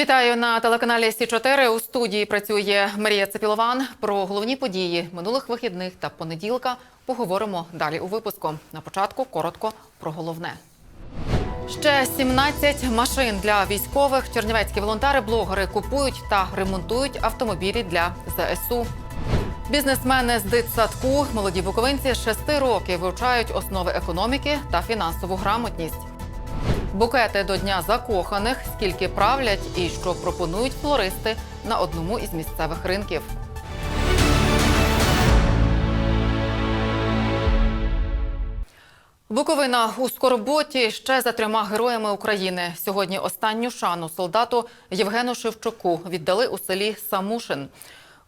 Вітаю на телеканалі Сі 4 У студії працює Марія Цепілован. Про головні події минулих вихідних та понеділка поговоримо далі у випуску. На початку коротко про головне. Ще 17 машин для військових. Чернівецькі волонтери-блогери купують та ремонтують автомобілі для ЗСУ. Бізнесмени з дитсадку, молоді буковинці з 6 років вивчають основи економіки та фінансову грамотність. Букети до Дня закоханих, скільки правлять і що пропонують флористи на одному із місцевих ринків. Буковина у скорботі ще за трьома героями України. Сьогодні останню шану солдату Євгену Шевчуку віддали у селі Самушин.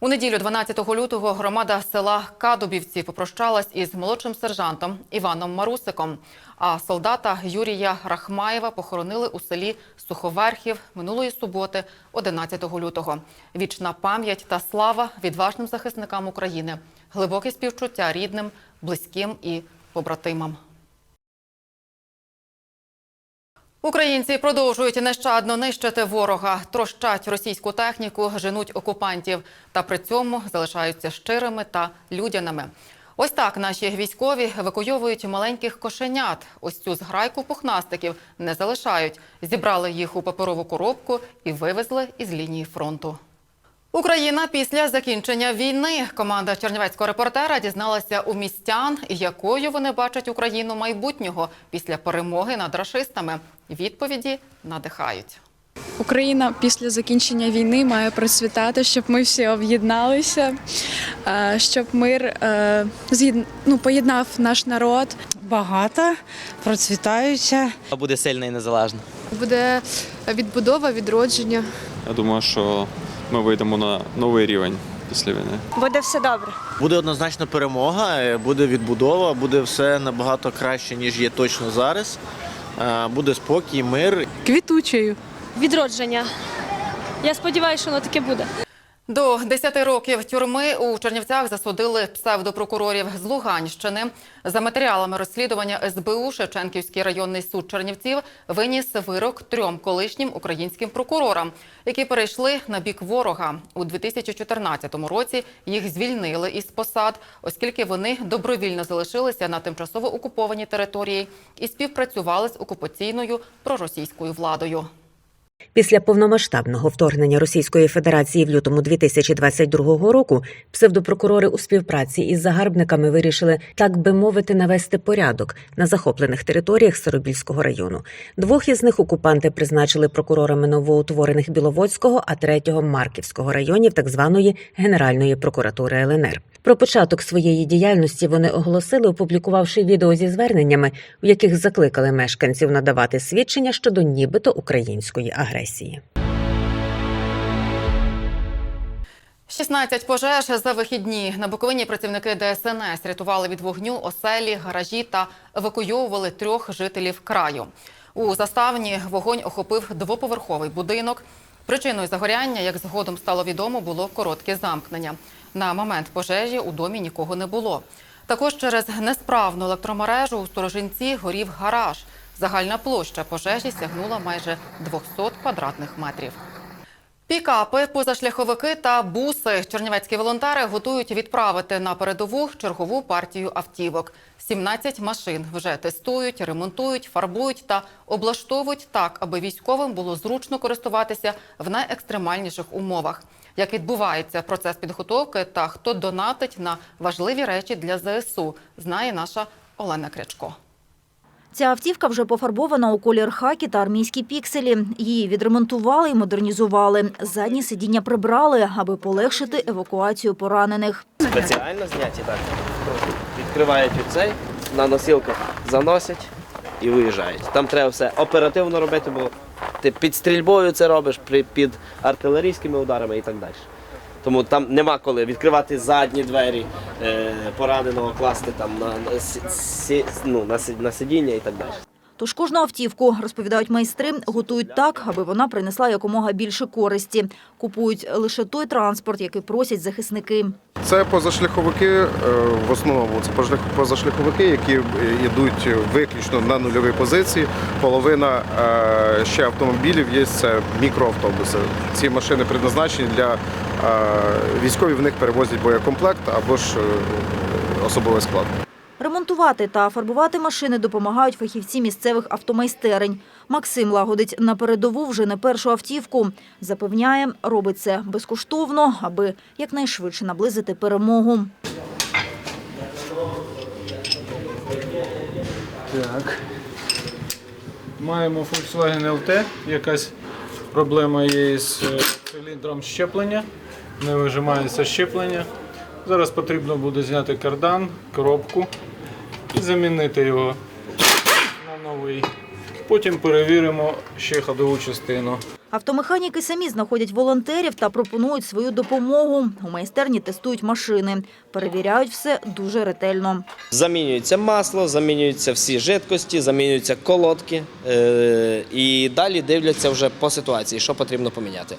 У неділю 12 лютого громада села Кадубівці попрощалась із молодшим сержантом Іваном Марусиком. А солдата Юрія Рахмаєва похоронили у селі Суховерхів минулої суботи, 11 лютого. Вічна пам'ять та слава відважним захисникам України, глибоке співчуття рідним, близьким і побратимам. Українці продовжують нещадно нищити ворога, трощать російську техніку, женуть окупантів та при цьому залишаються щирими та людяними. Ось так наші військові евакуйовують маленьких кошенят. Ось цю зграйку пухнастиків не залишають. Зібрали їх у паперову коробку і вивезли із лінії фронту. Україна після закінчення війни. Команда чернівецького репортера дізналася у містян, якою вони бачать Україну майбутнього після перемоги над рашистами. Відповіді надихають. Україна після закінчення війни має процвітати, щоб ми всі об'єдналися, е, щоб мир е, ну, поєднав наш народ. багата, процвітаюча. буде сильна і незалежна. Буде відбудова, відродження. Я думаю, що ми вийдемо на новий рівень після війни. Буде все добре. Буде однозначно перемога, е, буде відбудова, буде все набагато краще, ніж є точно зараз. Е, Буде спокій, мир. Квітучою. Відродження. Я сподіваюся, що воно таке буде. До 10 років тюрми у Чернівцях засудили псевдопрокурорів з Луганщини. За матеріалами розслідування СБУ Шевченківський районний суд Чернівців виніс вирок трьом колишнім українським прокурорам, які перейшли на бік ворога. У 2014 році їх звільнили із посад, оскільки вони добровільно залишилися на тимчасово окупованій території і співпрацювали з окупаційною проросійською владою. Після повномасштабного вторгнення Російської Федерації в лютому 2022 року псевдопрокурори у співпраці із загарбниками вирішили, так би мовити, навести порядок на захоплених територіях Сиробільського району. Двох із них окупанти призначили прокурорами новоутворених Біловодського, а третього Марківського районів так званої Генеральної прокуратури ЛНР. Про початок своєї діяльності вони оголосили, опублікувавши відео зі зверненнями, в яких закликали мешканців надавати свідчення щодо нібито української агресії. 16 пожеж за вихідні. На Буковині працівники ДСНС рятували від вогню оселі, гаражі та евакуйовували трьох жителів краю. У заставні вогонь охопив двоповерховий будинок. Причиною загоряння, як згодом стало відомо, було коротке замкнення. На момент пожежі у домі нікого не було. Також через несправну електромережу у сторожинці горів гараж. Загальна площа пожежі сягнула майже 200 квадратних метрів. Пікапи, позашляховики та буси чернівецькі волонтери готують відправити на передову чергову партію автівок. 17 машин вже тестують, ремонтують, фарбують та облаштовують так, аби військовим було зручно користуватися в найекстремальніших умовах. Як відбувається процес підготовки та хто донатить на важливі речі для ЗСУ, знає наша Олена Крячко. Ця автівка вже пофарбована у колір хакі та армійські пікселі. Її відремонтували і модернізували. Задні сидіння прибрали, аби полегшити евакуацію поранених. Спеціально зняті так. Відкривають оцей, на носілках заносять і виїжджають. Там треба все оперативно робити, бо ти під стрільбою це робиш, під артилерійськими ударами і так далі. Тому там нема коли відкривати задні двері е, пораненого, класти там на, на, сі- ну, на, на сидіння і так далі. Тож кожну автівку, розповідають майстри, готують так, аби вона принесла якомога більше користі. Купують лише той транспорт, який просять захисники. Це позашляховики, е, в основному це позашлях- позашляховики, які е, йдуть виключно на нульові позиції. Половина ще автомобілів є це мікроавтобуси. Ці машини предназначені для військові. В них перевозять боєкомплект або ж е, особовий склад. Ремонтувати та фарбувати машини допомагають фахівці місцевих автомайстерень. Максим лагодить на передову вже не першу автівку. Запевняє, робить це безкоштовно, аби якнайшвидше наблизити перемогу. Так. Маємо Volkswagen LT. Якась проблема є з е, циліндром щеплення. Не вижимається щеплення. Зараз потрібно буде зняти кардан, коробку і замінити його на новий. Потім перевіримо ще ходову частину. Автомеханіки самі знаходять волонтерів та пропонують свою допомогу. У майстерні тестують машини. Перевіряють все дуже ретельно. Замінюється масло, замінюються всі жидкості, замінюються колодки. Е, і далі дивляться вже по ситуації, що потрібно поміняти.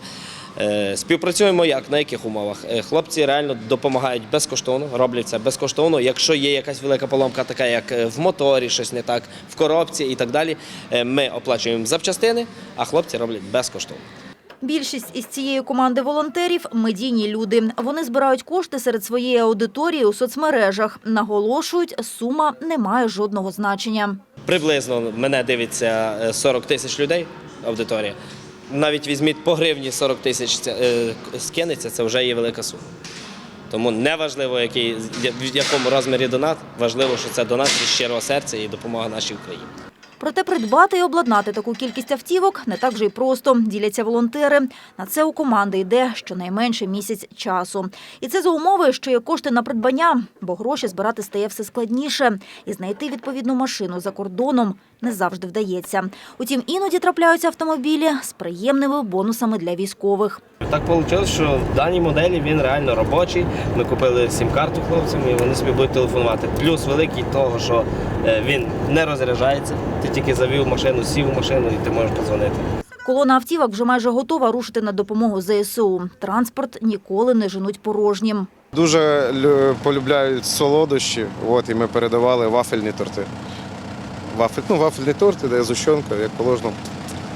Е, співпрацюємо як, на яких умовах? Е, хлопці реально допомагають безкоштовно, роблять це безкоштовно. Якщо є якась велика поломка, така як е, в моторі, щось не так, в коробці і так далі, ми оплачуємо запчастини, а хлопці роблять безкоштовно. Більшість із цієї команди волонтерів – медійні люди. Вони збирають кошти серед своєї аудиторії у соцмережах. Наголошують, сума не має жодного значення. Приблизно мене дивиться е, 40 тисяч людей, аудиторія. Навіть візьміть по гривні 40 тисяч е, скинеться, це вже є велика сума. Тому не важливо, який, в якому розмірі донат, важливо, що це донат зі щирого серця і допомога нашій Україні. Проте придбати і обладнати таку кількість автівок не так вже й просто, діляться волонтери. На це у команди йде щонайменше місяць часу. І це за умови, що є кошти на придбання, бо гроші збирати стає все складніше. І знайти відповідну машину за кордоном не завжди вдається. Утім, іноді трапляються автомобілі з приємними бонусами для військових. Так вийшло, що в даній моделі він реально робочий. Ми купили сім-карту хлопцям і вони собі будуть телефонувати. Плюс великий того, що е, він не розряджається. Ти тільки завів машину, сів у машину і ти можеш подзвонити. Колона автівок вже майже готова рушити на допомогу ЗСУ. Транспорт ніколи не женуть порожнім. Дуже полюбляють солодощі. От і ми передавали вафельні торти. Вафель, ну, вафельні торти, де зущенка, як положено.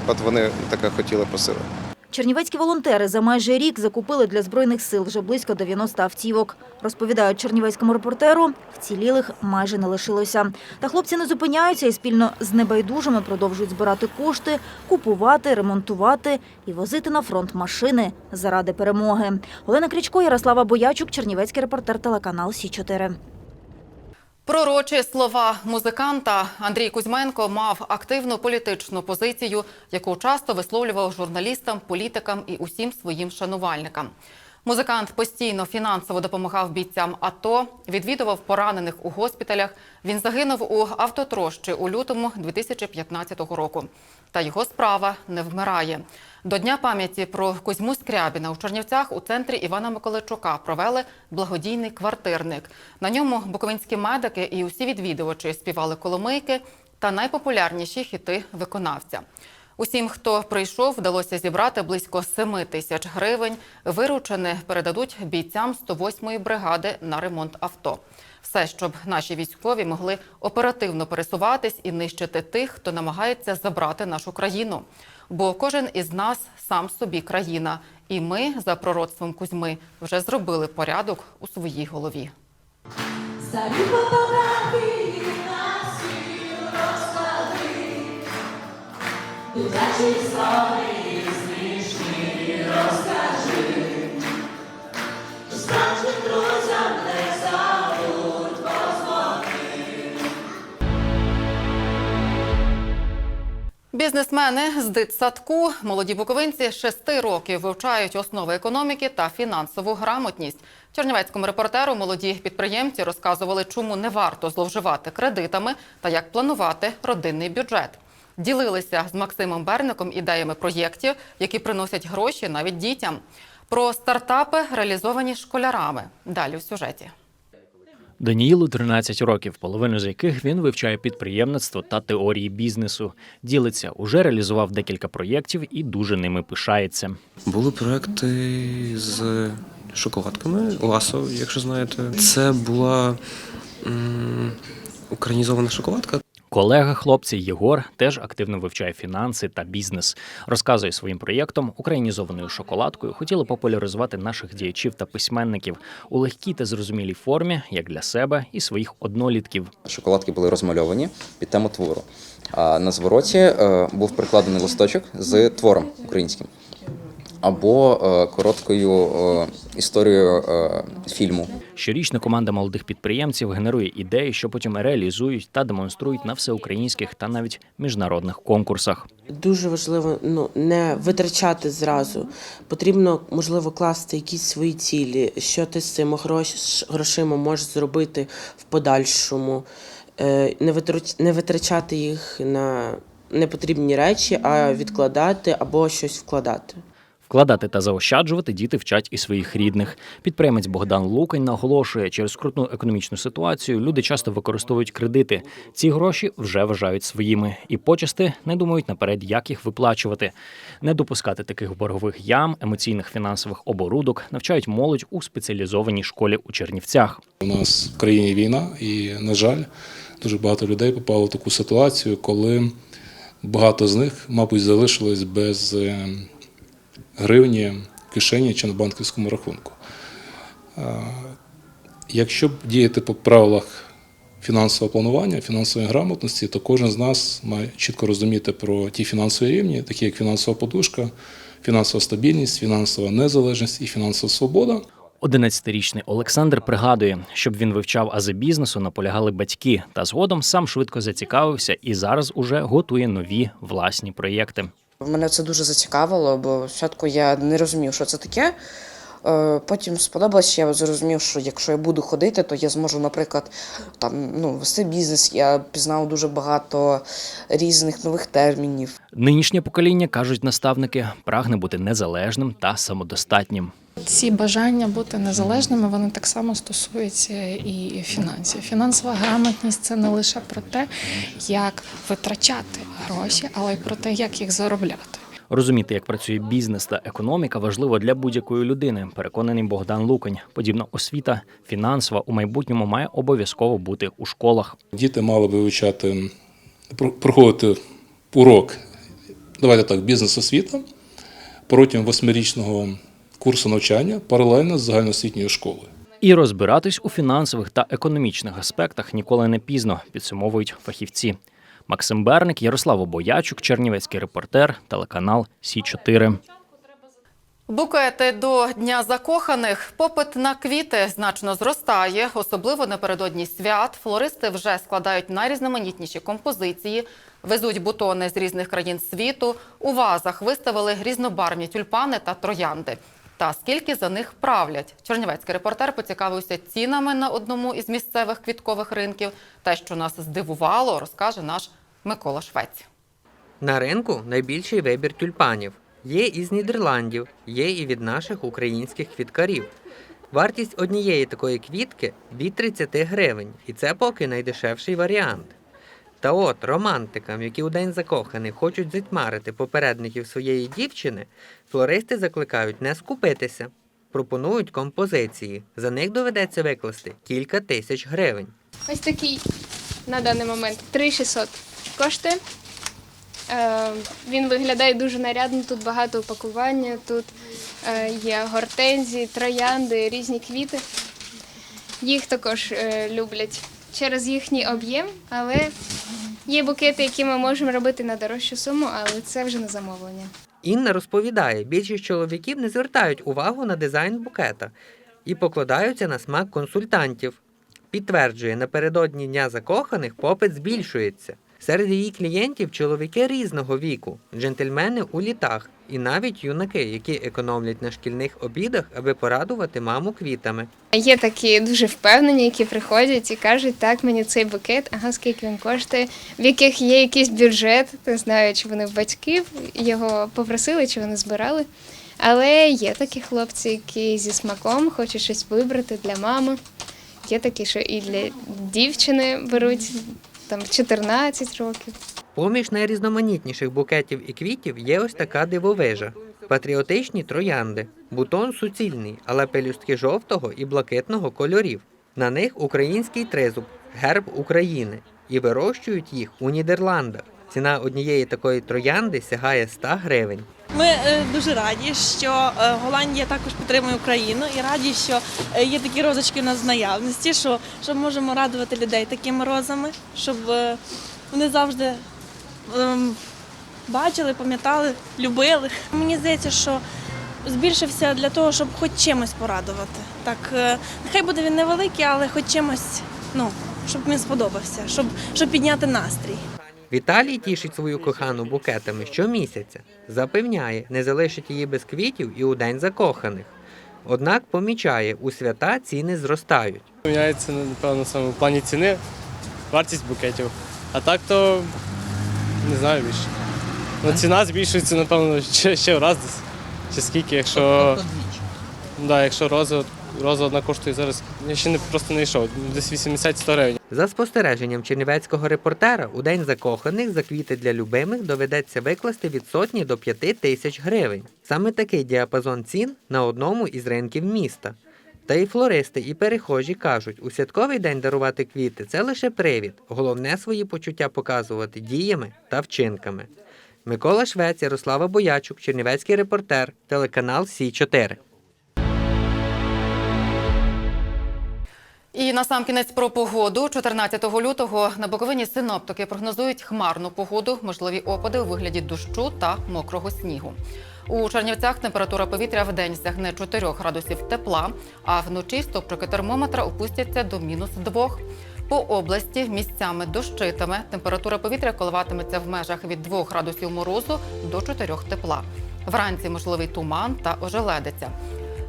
От вони таке хотіли посили. Чернівецькі волонтери за майже рік закупили для Збройних сил вже близько 90 автівок. Розповідають чернівецькому репортеру, вцілілих майже не лишилося. Та хлопці не зупиняються і спільно з небайдужими продовжують збирати кошти, купувати, ремонтувати і возити на фронт машини заради перемоги. Олена Крічко, Ярослава Боячук, Чернівецький репортер телеканал Сі 4 Пророчі слова музиканта Андрій Кузьменко мав активну політичну позицію, яку часто висловлював журналістам, політикам і усім своїм шанувальникам. Музикант постійно фінансово допомагав бійцям АТО, відвідував поранених у госпіталях. Він загинув у автотрощі у лютому 2015 року. Та його справа не вмирає. До Дня пам'яті про Кузьму Скрябіна у Чернівцях у центрі Івана Миколайчука провели благодійний квартирник. На ньому буковинські медики і усі відвідувачі співали коломийки та найпопулярніші хіти виконавця. Усім, хто прийшов, вдалося зібрати близько 7 тисяч гривень. Виручене передадуть бійцям 108-ї бригади на ремонт авто. Все, щоб наші військові могли оперативно пересуватись і нищити тих, хто намагається забрати нашу країну. Бо кожен із нас сам собі країна, і ми, за пророцтвом Кузьми, вже зробили порядок у своїй голові. Бізнесмени з дитсадку, молоді буковинці шести років вивчають основи економіки та фінансову грамотність. Чернівецькому репортеру молоді підприємці розказували, чому не варто зловживати кредитами та як планувати родинний бюджет. Ділилися з Максимом Берником ідеями проєктів, які приносять гроші навіть дітям. Про стартапи, реалізовані школярами. Далі в сюжеті. Даніїлу 13 років, половину з яких він вивчає підприємництво та теорії бізнесу. Ділиться, уже реалізував декілька проєктів і дуже ними пишається. Були проекти з шоколадками, ласо, якщо знаєте. Це була м, українізована шоколадка. Колега хлопця Єгор теж активно вивчає фінанси та бізнес. Розказує своїм проєктом українізованою шоколадкою. Хотіли популяризувати наших діячів та письменників у легкій та зрозумілій формі, як для себе і своїх однолітків. Шоколадки були розмальовані під тему твору. А на звороті е, був прикладений листочок з твором українським або е, короткою е, історією е, фільму. Щорічно команда молодих підприємців генерує ідеї, що потім реалізують та демонструють на всеукраїнських та навіть міжнародних конкурсах. Дуже важливо ну не витрачати зразу. Потрібно можливо класти якісь свої цілі, що ти з цими грош- грошима можеш зробити в подальшому, не витрач- не витрачати їх на непотрібні речі, а відкладати або щось вкладати. Вкладати та заощаджувати діти вчать і своїх рідних. Підприємець Богдан Лукань наголошує, через скрутну економічну ситуацію люди часто використовують кредити. Ці гроші вже вважають своїми, і почасти не думають наперед, як їх виплачувати. Не допускати таких боргових ям, емоційних фінансових оборудок навчають молодь у спеціалізованій школі у Чернівцях. У нас в країні війна, і, на жаль, дуже багато людей попало в таку ситуацію, коли багато з них, мабуть, залишились без е, гривні в кишені чи на банківському рахунку. Якщо б діяти по правилах фінансового планування, фінансової грамотності, то кожен з нас має чітко розуміти про ті фінансові рівні, такі як фінансова подушка, фінансова стабільність, фінансова незалежність і фінансова свобода. 11-річний Олександр пригадує, щоб він вивчав ази бізнесу, наполягали батьки, та згодом сам швидко зацікавився і зараз уже готує нові власні проєкти. Мене це дуже зацікавило, бо спочатку я не розумів, що це таке. Е, Потім сподобалось, що я зрозумів, що якщо я буду ходити, то я зможу, наприклад, там ну вести бізнес. Я пізнав дуже багато різних нових термінів. Нинішнє покоління кажуть наставники, прагне бути незалежним та самодостатнім. Ці бажання бути незалежними вони так само стосуються і фінансів. Фінансова грамотність це не лише про те, як витрачати гроші, але й про те, як їх заробляти. Розуміти, як працює бізнес та економіка, важливо для будь-якої людини. Переконаний Богдан Лукань. Подібна освіта фінансова у майбутньому має обов'язково бути у школах. Діти мали би вивчати, проходити урок, давайте так, бізнес-освіта протягом восьмирічного курсу навчання паралельно з загальноосвітньою школою. І розбиратись у фінансових та економічних аспектах ніколи не пізно, підсумовують фахівці. Максим Берник, Ярослав Обоячук, Чернівецький репортер, телеканал Сі 4 Букети до Дня закоханих. Попит на квіти значно зростає, особливо напередодні свят. Флористи вже складають найрізноманітніші композиції, везуть бутони з різних країн світу. У вазах виставили різнобарвні тюльпани та троянди. Та скільки за них правлять? Чернівецький репортер поцікавився цінами на одному із місцевих квіткових ринків. Те, що нас здивувало, розкаже наш Микола Швець. На ринку найбільший вибір тюльпанів. Є із Нідерландів, є і від наших українських квіткарів. Вартість однієї такої квітки від 30 гривень, і це поки найдешевший варіант. Та от романтикам, які у день закоханих хочуть затьмарити попередників своєї дівчини, флористи закликають не скупитися. Пропонують композиції. За них доведеться викласти кілька тисяч гривень. Ось такий на даний момент 3600 коштує. Е, він виглядає дуже нарядно, тут багато упакування, тут е, є гортензії, троянди, різні квіти. Їх також е, люблять через їхній об'єм, але є букети, які ми можемо робити на дорожчу суму, але це вже на замовлення. Інна розповідає, більшість чоловіків не звертають увагу на дизайн букета і покладаються на смак консультантів. Підтверджує, напередодні Дня закоханих попит збільшується. Серед її клієнтів чоловіки різного віку, джентльмени у літах і навіть юнаки, які економлять на шкільних обідах, аби порадувати маму квітами. Є такі дуже впевнені, які приходять і кажуть, так, мені цей букет, ага, скільки він коштує, в яких є якийсь бюджет, не знаю, чи вони батьків його попросили, чи вони збирали. Але є такі хлопці, які зі смаком хочуть щось вибрати для мами, Є такі, що і для дівчини беруть там в 14 років. Поміж найрізноманітніших букетів і квітів є ось така дивовижа. Патріотичні троянди. Бутон суцільний, але пелюстки жовтого і блакитного кольорів. На них український тризуб, герб України. І вирощують їх у Нідерландах. Ціна однієї такої троянди сягає 100 гривень. Ми е, дуже раді, що е, Голландія також підтримує Україну і раді, що е, є такі розочки у нас в наявності, що, що можемо радувати людей такими розами, щоб вони завжди ем, бачили, пам'ятали, любили. Мені здається, що збільшився для того, щоб хоч чимось порадувати. Так, нехай буде він невеликий, але хоч чимось, ну, щоб він сподобався, щоб, щоб підняти настрій. Віталій тішить свою кохану букетами щомісяця. Запевняє, не залишить її без квітів і у день закоханих. Однак помічає, у свята ціни зростають. Міняється, напевно, саме в плані ціни, вартість букетів. А так то не знаю більше. Ну, ціна збільшується, напевно, ще, ще в раз десь. Чи скільки, якщо. Да, якщо роза, роза одна коштує зараз, я ще не просто не йшов, десь 80-100 гривень. За спостереженням чернівецького репортера, у день закоханих за квіти для любимих доведеться викласти від сотні до п'яти тисяч гривень. Саме такий діапазон цін на одному із ринків міста. Та і флористи, і перехожі кажуть, у святковий день дарувати квіти це лише привід. Головне свої почуття показувати діями та вчинками. Микола Швець, Ярослава Боячук, Чернівецький репортер, телеканал Сі 4 І на сам кінець про погоду. 14 лютого на Буковині синоптики прогнозують хмарну погоду, можливі опади у вигляді дощу та мокрого снігу. У Чернівцях температура повітря в день сягне 4 градусів тепла, а вночі стопчики термометра опустяться до мінус 2. По області місцями дощитиме. Температура повітря коливатиметься в межах від 2 градусів морозу до 4 тепла. Вранці можливий туман та ожеледиця.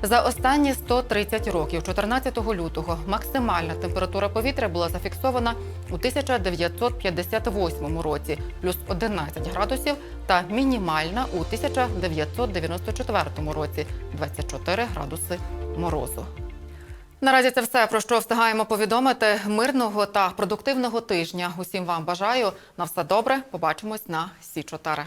За останні 130 років, 14 лютого, максимальна температура повітря була зафіксована у 1958 році, плюс 11 градусів, та мінімальна у 1994 році, 24 градуси морозу. Наразі це все про що встигаємо повідомити. Мирного та продуктивного тижня. Усім вам бажаю на все добре. Побачимось на Сі 4